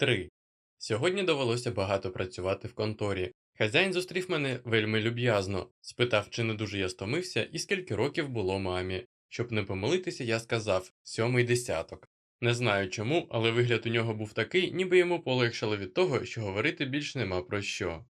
3. Сьогодні довелося багато працювати в конторі. Хазяїн зустрів мене вельми люб'язно, спитав, чи не дуже я стомився і скільки років було мамі. Щоб не помилитися, я сказав сьомий десяток. Не знаю чому, але вигляд у нього був такий, ніби йому полегшало від того, що говорити більш нема про що.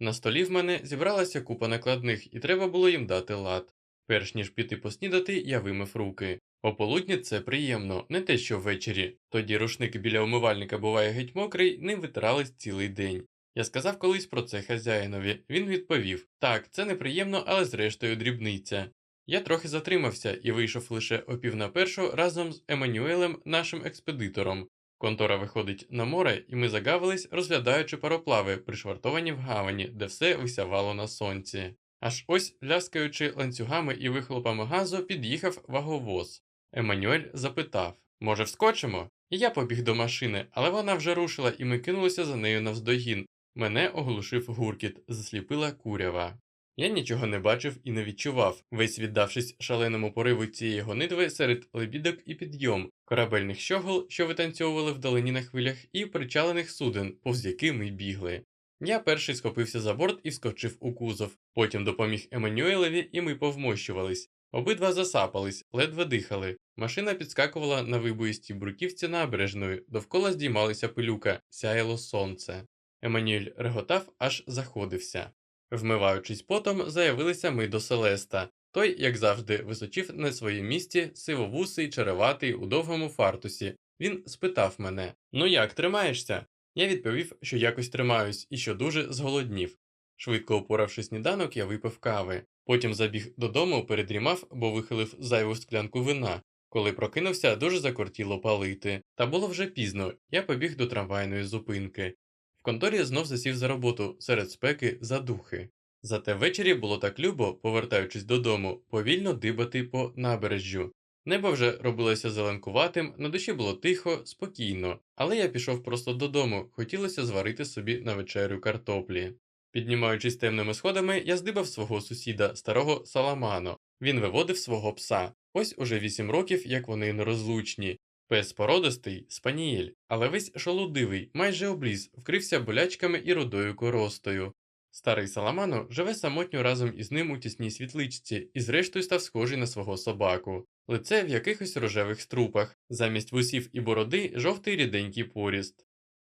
На столі в мене зібралася купа накладних, і треба було їм дати лад. Перш ніж піти поснідати, я вимив руки. Ополудні це приємно, не те, що ввечері. Тоді рушник біля умивальника буває геть мокрий, ним витирались цілий день. Я сказав колись про це хазяїнові. Він відповів: так, це неприємно, але зрештою дрібниця. Я трохи затримався і вийшов лише о пів на першу разом з Еммануелем, нашим експедитором. Контора виходить на море, і ми загавились, розглядаючи пароплави, пришвартовані в гавані, де все висявало на сонці. Аж ось, ляскаючи ланцюгами і вихлопами газу, під'їхав ваговоз. Еммануель запитав може, вскочимо? Я побіг до машини, але вона вже рушила, і ми кинулися за нею навздогін. Мене оглушив гуркіт, засліпила курява. Я нічого не бачив і не відчував, весь віддавшись шаленому пориву цієї гонитви серед лебідок і підйом, корабельних щогол, що витанцьовували вдалині на хвилях, і причалених суден, повз які ми бігли. Я перший схопився за борт і вскочив у кузов, потім допоміг Еммануелеві, і ми повмощувались. Обидва засапались, ледве дихали. Машина підскакувала на вибоїстій бруківці набережною, довкола здіймалася пилюка, сяяло сонце. Еммануель реготав, аж заходився. Вмиваючись потом, заявилися ми до Селеста. Той, як завжди, височив на своєму місці, сивовусий, череватий у довгому фартусі. Він спитав мене: Ну як, тримаєшся? Я відповів, що якось тримаюсь і що дуже зголоднів. Швидко опоравши сніданок, я випив кави. Потім забіг додому, передрімав, бо вихилив зайву склянку вина. Коли прокинувся, дуже закортіло палити. Та було вже пізно, я побіг до трамвайної зупинки. В конторі знов засів за роботу серед спеки за духи. Зате ввечері було так любо, повертаючись додому, повільно дибати по набережжю. Небо вже робилося зеленкуватим, на душі було тихо, спокійно, але я пішов просто додому, хотілося зварити собі на вечерю картоплі. Піднімаючись темними сходами, я здибав свого сусіда, старого Саламано. Він виводив свого пса. Ось уже вісім років, як вони нерозлучні. Пес породистий, спанієль, але весь шолудивий, майже обліз, вкрився болячками і рудою коростою. Старий Саламано живе самотньо разом із ним у тісній світличці і зрештою став схожий на свого собаку. Лице в якихось рожевих струпах, замість вусів і бороди жовтий ріденький поріст.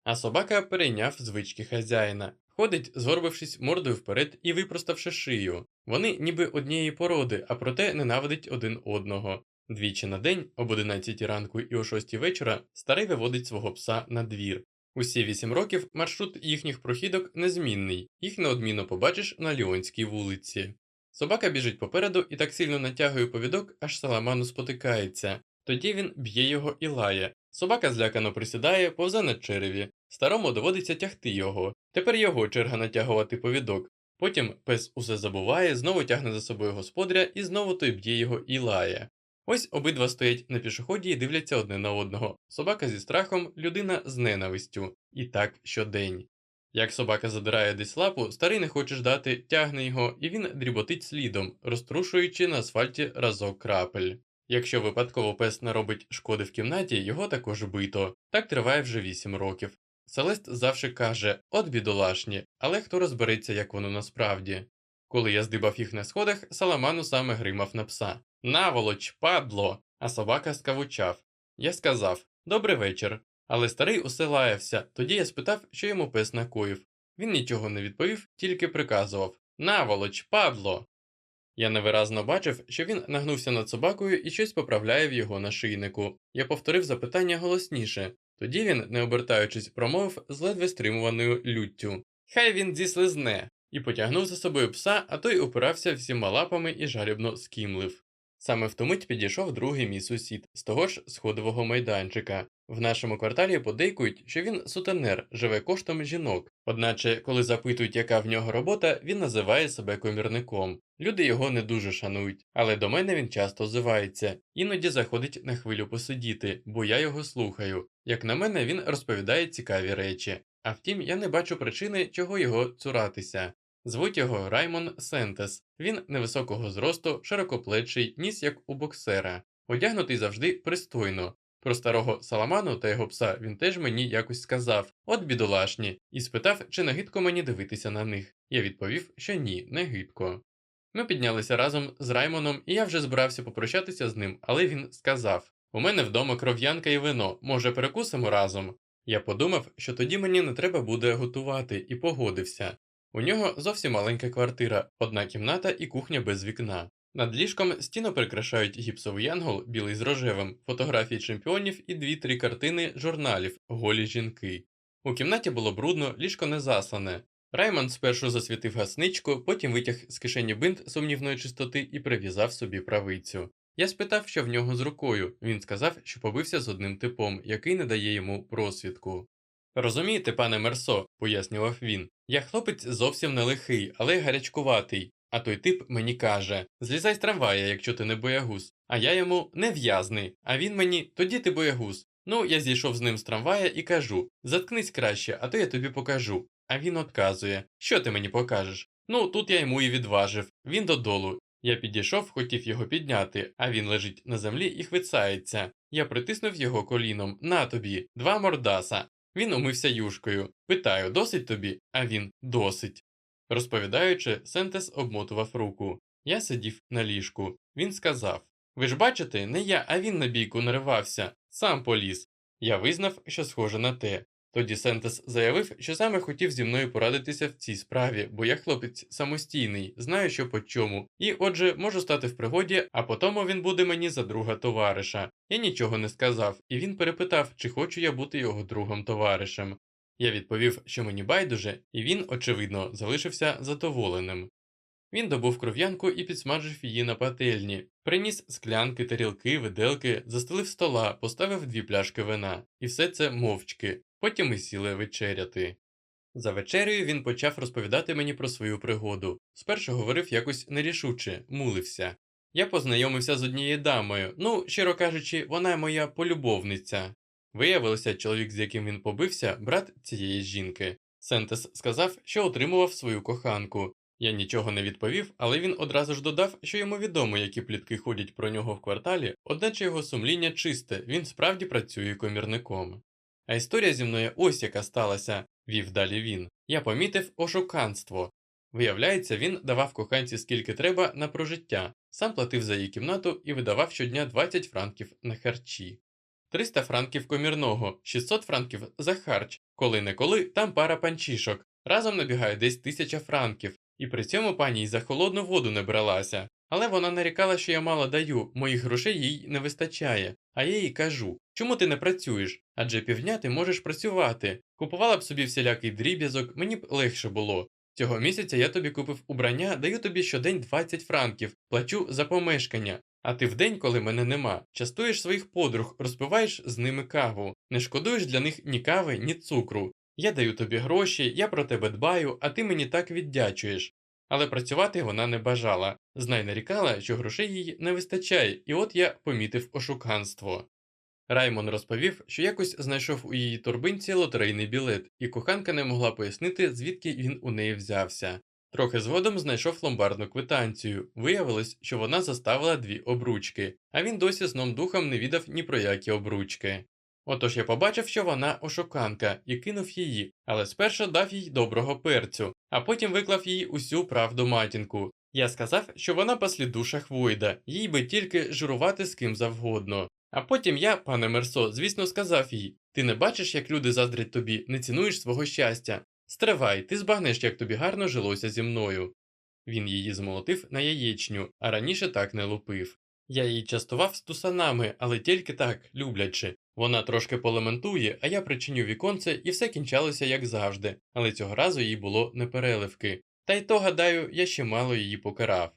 А собака перейняв звички хазяїна, ходить, згорбившись мордою вперед і випроставши шию. Вони ніби однієї породи, а проте ненавидять один одного. Двічі на день, об 11 ранку і о 6 вечора, старий виводить свого пса на двір. Усі вісім років маршрут їхніх прохідок незмінний, їх неодмінно побачиш на Ліонській вулиці. Собака біжить попереду і так сильно натягує повідок, аж саламану спотикається. Тоді він б'є його і лає. Собака злякано присідає, повзе на череві. Старому доводиться тягти його. Тепер його черга натягувати повідок. Потім пес усе забуває, знову тягне за собою господаря і знову той б'є його і лає. Ось обидва стоять на пішоході і дивляться одне на одного. Собака зі страхом, людина з ненавистю. І так щодень. Як собака задирає десь лапу, старий не хоче ждати, тягне його, і він дріботить слідом, розтрушуючи на асфальті разок крапель. Якщо випадково пес наробить шкоди в кімнаті, його також бито. Так триває вже 8 років. Селест завжди каже от бідолашні, але хто розбереться, як воно насправді. Коли я здибав їх на сходах, саламану саме гримав на пса. Наволоч, падло! А собака скавучав. Я сказав Добрий вечір. Але старий усе лаявся, тоді я спитав, що йому пес накоїв. Він нічого не відповів, тільки приказував Наволоч, падло! Я невиразно бачив, що він нагнувся над собакою і щось поправляє в його нашийнику. Я повторив запитання голосніше, тоді він, не обертаючись, промовив з ледве стримуваною люттю Хай він зіслизне, і потягнув за собою пса, а той упирався всіма лапами і жалібно скімлив. Саме в ту мить підійшов другий мій сусід з того ж сходового майданчика. В нашому кварталі подейкують, що він сутенер, живе коштом жінок, одначе, коли запитують, яка в нього робота, він називає себе комірником. Люди його не дуже шанують, але до мене він часто озивається, іноді заходить на хвилю посидіти, бо я його слухаю. Як на мене, він розповідає цікаві речі. А втім, я не бачу причини, чого його цуратися. Звуть його Раймон Сентес. Він невисокого зросту, широкоплечий, ніс як у боксера, одягнутий завжди пристойно. Про старого Саламану та його пса він теж мені якось сказав, от бідолашні, і спитав, чи не гидко мені дивитися на них. Я відповів, що ні, не гидко. Ми піднялися разом з Раймоном, і я вже збирався попрощатися з ним, але він сказав: У мене вдома кров'янка і вино, може, перекусимо разом. Я подумав, що тоді мені не треба буде готувати, і погодився. У нього зовсім маленька квартира, одна кімната і кухня без вікна. Над ліжком стіну прикрашають гіпсовий янгол, білий з рожевим, фотографії чемпіонів і дві-три картини журналів, голі жінки. У кімнаті було брудно, ліжко не заслане. Раймонд спершу засвітив гасничку, потім витяг з кишені бинт сумнівної чистоти і прив'язав собі правицю. Я спитав, що в нього з рукою. Він сказав, що побився з одним типом, який не дає йому просвідку. Розумієте, пане Мерсо, пояснював він, я хлопець зовсім не лихий, але гарячкуватий. А той тип мені каже злізай з трамвая, якщо ти не боягуз. А я йому не в'язний, а він мені тоді ти боягуз. Ну, я зійшов з ним з трамвая і кажу заткнись краще, а то я тобі покажу. А він отказує Що ти мені покажеш? Ну, тут я йому і відважив. Він додолу. Я підійшов, хотів його підняти, а він лежить на землі і хвицається. Я притиснув його коліном на тобі, два мордаса. Він умився юшкою. Питаю, досить тобі? А він досить. Розповідаючи, Сентес обмотував руку. Я сидів на ліжку. Він сказав Ви ж бачите, не я, а він на бійку наривався, сам поліз. Я визнав, що схоже на те. Тоді Сентес заявив, що саме хотів зі мною порадитися в цій справі, бо я хлопець самостійний, знаю, що по чому, і отже, можу стати в пригоді, а потому він буде мені за друга товариша. Я нічого не сказав, і він перепитав, чи хочу я бути його другом товаришем. Я відповів, що мені байдуже, і він, очевидно, залишився задоволеним. Він добув кров'янку і підсмажив її на пательні, приніс склянки, тарілки, виделки, застелив стола, поставив дві пляшки вина, і все це мовчки. Потім ми сіли вечеряти. За вечерею він почав розповідати мені про свою пригоду. Спершу говорив якось нерішуче, мулився. Я познайомився з однією дамою, ну, щиро кажучи, вона моя полюбовниця. Виявилося, чоловік, з яким він побився, брат цієї жінки. Сентес сказав, що отримував свою коханку. Я нічого не відповів, але він одразу ж додав, що йому відомо, які плітки ходять про нього в кварталі, одначе його сумління чисте, він справді працює комірником. А історія зі мною ось яка сталася, вів далі він. Я помітив ошуканство. Виявляється, він давав коханці скільки треба на прожиття, сам платив за її кімнату і видавав щодня 20 франків на харчі. 300 франків комірного, 600 франків за харч, коли не коли там пара панчішок, разом набігає десь тисяча франків, і при цьому пані й за холодну воду не бралася. Але вона нарікала, що я мало даю, моїх грошей їй не вистачає. А я їй кажу чому ти не працюєш? Адже півдня ти можеш працювати. Купувала б собі всілякий дріб'язок, мені б легше було. Цього місяця я тобі купив убрання, даю тобі щодень 20 франків, плачу за помешкання. А ти вдень, коли мене нема, частуєш своїх подруг, розпиваєш з ними каву, не шкодуєш для них ні кави, ні цукру. Я даю тобі гроші, я про тебе дбаю, а ти мені так віддячуєш. Але працювати вона не бажала, знай нарікала, що грошей їй не вистачає, і от я помітив ошуканство. Раймон розповів, що якось знайшов у її торбинці лотерейний білет, і коханка не могла пояснити, звідки він у неї взявся. Трохи згодом знайшов ломбардну квитанцію. Виявилось, що вона заставила дві обручки, а він досі сном духом не відав ні про які обручки. Отож я побачив, що вона ошуканка, і кинув її, але спершу дав їй доброго перцю, а потім виклав їй усю правду матінку. Я сказав, що вона послідуша хвойда, їй би тільки журувати з ким завгодно. А потім я, пане Мерсо, звісно, сказав їй ти не бачиш, як люди заздрять тобі, не цінуєш свого щастя. Стривай, ти збагнеш, як тобі гарно жилося зі мною. Він її змолотив на яєчню, а раніше так не лупив. Я її частував з тусанами, але тільки так, люблячи. Вона трошки полементує, а я причиню віконце, і все кінчалося як завжди, але цього разу їй було непереливки. Та й то, гадаю, я ще мало її покарав.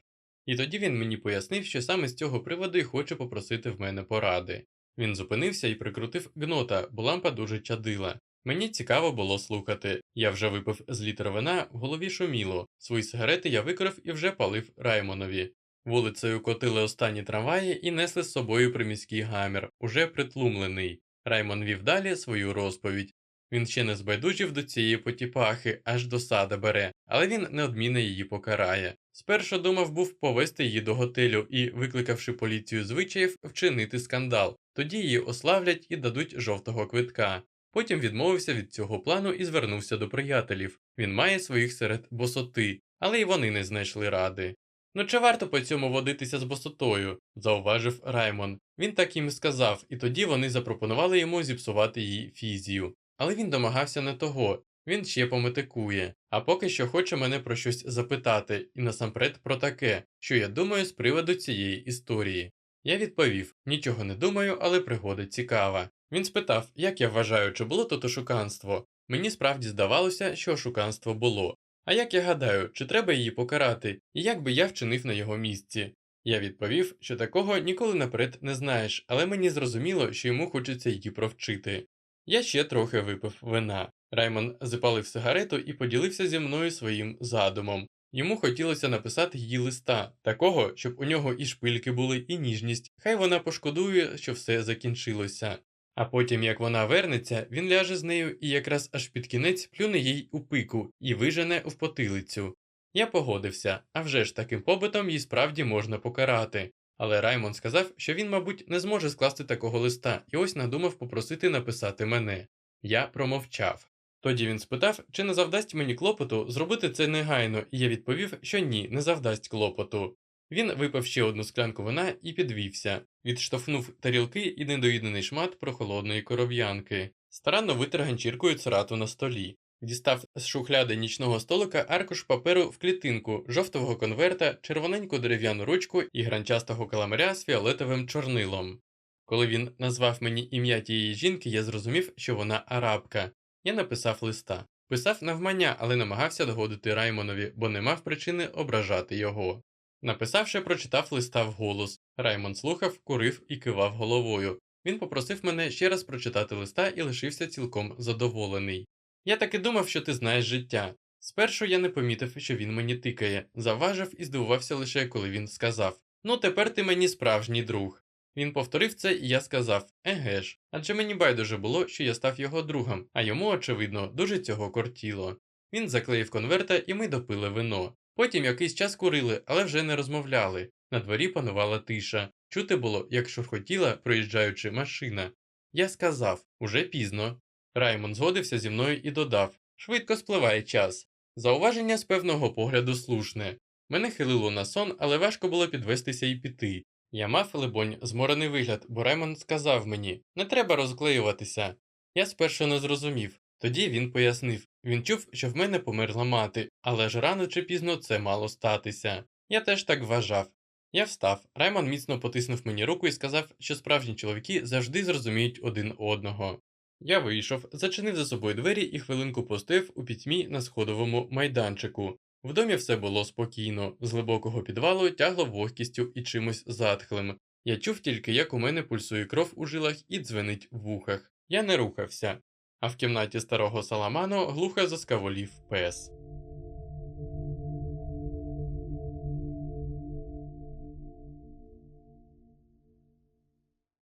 І тоді він мені пояснив, що саме з цього приводу й хоче попросити в мене поради. Він зупинився і прикрутив гнота, бо лампа дуже чадила. Мені цікаво було слухати. Я вже випив з літр вина, в голові шуміло. Свої сигарети я викрив і вже палив Раймонові. Вулицею котили останні трамваї і несли з собою приміський гамір, уже притлумлений. Раймон вів далі свою розповідь. Він ще не збайдужив до цієї потіпахи, аж до сада бере, але він неодмінно її покарає. Спершу думав був повести її до готелю і, викликавши поліцію звичаїв, вчинити скандал. Тоді її ославлять і дадуть жовтого квитка. Потім відмовився від цього плану і звернувся до приятелів. Він має своїх серед босоти, але й вони не знайшли ради. Ну чи варто по цьому водитися з босотою? зауважив Раймон. Він так їм сказав, і тоді вони запропонували йому зіпсувати її фізію. Але він домагався не того, він ще пометикує, а поки що хоче мене про щось запитати, і насамперед про таке, що я думаю з приводу цієї історії. Я відповів нічого не думаю, але пригода цікава. Він спитав, як я вважаю, чи було тут ошуканство. Мені справді здавалося, що ошуканство було. А як я гадаю, чи треба її покарати, і як би я вчинив на його місці? Я відповів, що такого ніколи наперед не знаєш, але мені зрозуміло, що йому хочеться її провчити. Я ще трохи випив вина. Раймон запалив сигарету і поділився зі мною своїм задумом. Йому хотілося написати їй листа, такого, щоб у нього і шпильки були, і ніжність, хай вона пошкодує, що все закінчилося. А потім, як вона вернеться, він ляже з нею і якраз аж під кінець плюне їй у пику і вижене в потилицю. Я погодився, а вже ж таким побитом їй справді можна покарати. Але Раймон сказав, що він, мабуть, не зможе скласти такого листа, і ось надумав попросити написати мене. Я промовчав. Тоді він спитав, чи не завдасть мені клопоту зробити це негайно, і я відповів, що ні, не завдасть клопоту. Він випив ще одну склянку вина і підвівся, відштовхнув тарілки і недоїдений шмат прохолодної коров'янки, старанно витер ганчіркою церату на столі, дістав з шухляди нічного столика аркуш паперу в клітинку, жовтого конверта, червоненьку дерев'яну ручку і гранчастого каламаря з фіолетовим чорнилом. Коли він назвав мені ім'я тієї жінки, я зрозумів, що вона арабка. Я написав листа. Писав навмання, але намагався догодити Раймонові, бо не мав причини ображати його. Написавши, прочитав листа вголос. Раймон слухав, курив і кивав головою. Він попросив мене ще раз прочитати листа і лишився цілком задоволений. Я таки думав, що ти знаєш життя. Спершу я не помітив, що він мені тикає, заважив і здивувався лише, коли він сказав Ну, тепер ти мені справжній друг. Він повторив це, і я сказав Еге ж, адже мені байдуже було, що я став його другом, а йому, очевидно, дуже цього кортіло. Він заклеїв конверта, і ми допили вино. Потім якийсь час курили, але вже не розмовляли. На дворі панувала тиша. Чути було, як шурхотіла, проїжджаючи машина. Я сказав уже пізно. Раймон згодився зі мною і додав швидко спливає час. Зауваження з певного погляду слушне. Мене хилило на сон, але важко було підвестися і піти. Я мав, либонь, зморений вигляд, бо Раймон сказав мені не треба розклеюватися. Я спершу не зрозумів. Тоді він пояснив він чув, що в мене померла мати, але ж рано чи пізно це мало статися. Я теж так вважав. Я встав. Раймон міцно потиснув мені руку і сказав, що справжні чоловіки завжди зрозуміють один одного. Я вийшов, зачинив за собою двері і хвилинку постояв у пітьмі на сходовому майданчику. В домі все було спокійно, з глибокого підвалу тягло вогкістю і чимось затхлим. Я чув тільки, як у мене пульсує кров у жилах і дзвенить в вухах. Я не рухався, а в кімнаті старого саламану глухо заскаволів пес.